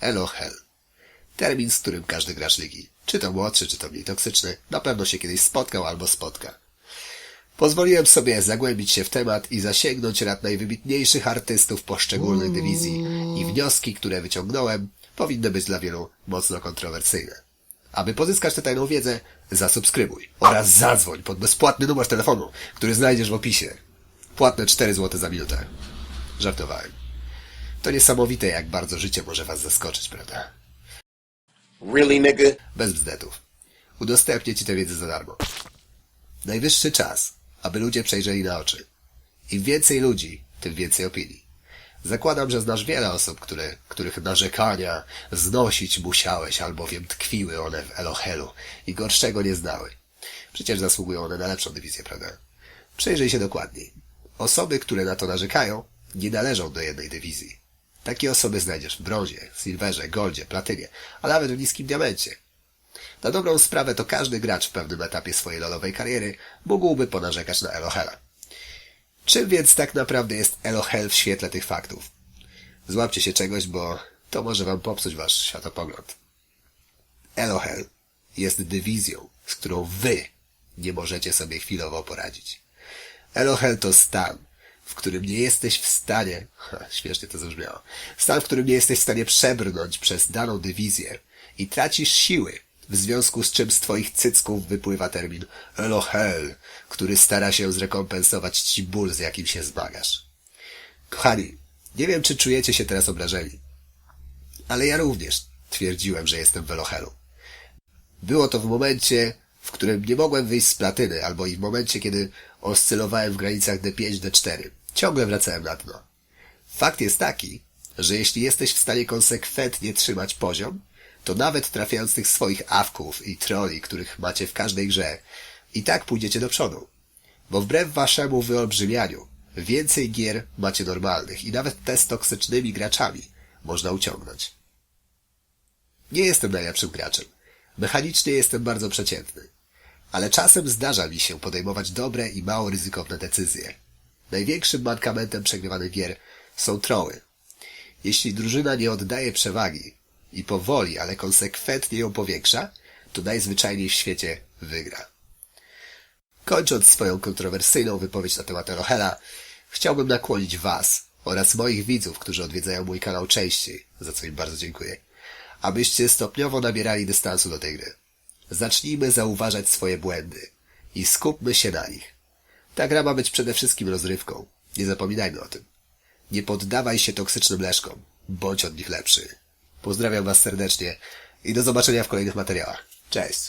Elohel. Termin, z którym każdy gracz ligi, czy to młodszy, czy to mniej toksyczny, na pewno się kiedyś spotkał albo spotka. Pozwoliłem sobie zagłębić się w temat i zasięgnąć rad najwybitniejszych artystów poszczególnych dywizji i wnioski, które wyciągnąłem, powinny być dla wielu mocno kontrowersyjne. Aby pozyskać tę tajną wiedzę, zasubskrybuj oraz zadzwoń pod bezpłatny numer telefonu, który znajdziesz w opisie. Płatne 4 zł za minutę. Żartowałem. To niesamowite, jak bardzo życie może was zaskoczyć, prawda? Really, nigga? Bez bzdetów. Udostępnię ci tę wiedzę za darmo. Najwyższy czas, aby ludzie przejrzeli na oczy. Im więcej ludzi, tym więcej opinii. Zakładam, że znasz wiele osób, które, których narzekania znosić musiałeś, albowiem tkwiły one w Elohelu i gorszego nie znały. Przecież zasługują one na lepszą dywizję, prawda? Przejrzyj się dokładniej. Osoby, które na to narzekają, nie należą do jednej dywizji. Takie osoby znajdziesz w brązie, silverze, goldzie, platynie, a nawet w niskim diamencie. Na dobrą sprawę to każdy gracz w pewnym etapie swojej lolowej kariery mógłby ponarzekać na Elohela. Czym więc tak naprawdę jest Elohel w świetle tych faktów? Złapcie się czegoś, bo to może wam popsuć wasz światopogląd. Elohel jest dywizją, z którą wy nie możecie sobie chwilowo poradzić. Elohel to stan, w którym nie jesteś w stanie, ha, śmiesznie to zabrzmiało, stan, w którym nie jesteś w stanie przebrnąć przez daną dywizję i tracisz siły, w związku z czym z twoich cycków wypływa termin Elohel, który stara się zrekompensować ci ból, z jakim się zmagasz. Kochani, nie wiem, czy czujecie się teraz obrażeni, ale ja również twierdziłem, że jestem w Elohelu. Było to w momencie, w którym nie mogłem wyjść z platyny, albo i w momencie, kiedy oscylowałem w granicach D5, D4. Ciągle wracałem na dno. Fakt jest taki, że jeśli jesteś w stanie konsekwentnie trzymać poziom, to nawet trafiając tych swoich awków i troli, których macie w każdej grze, i tak pójdziecie do przodu. Bo wbrew waszemu wyolbrzymianiu, więcej gier macie normalnych i nawet te z toksycznymi graczami można uciągnąć. Nie jestem najlepszym graczem. Mechanicznie jestem bardzo przeciętny. Ale czasem zdarza mi się podejmować dobre i mało ryzykowne decyzje. Największym mankamentem przegrywanych gier są troły. Jeśli drużyna nie oddaje przewagi i powoli, ale konsekwentnie ją powiększa, to najzwyczajniej w świecie wygra. Kończąc swoją kontrowersyjną wypowiedź na temat Elohela, chciałbym nakłonić Was oraz moich widzów, którzy odwiedzają mój kanał częściej, za co im bardzo dziękuję, abyście stopniowo nabierali dystansu do tej gry. Zacznijmy zauważać swoje błędy i skupmy się na nich. Ta gra ma być przede wszystkim rozrywką. Nie zapominajmy o tym. Nie poddawaj się toksycznym leszkom. Bądź od nich lepszy. Pozdrawiam Was serdecznie i do zobaczenia w kolejnych materiałach. Cześć!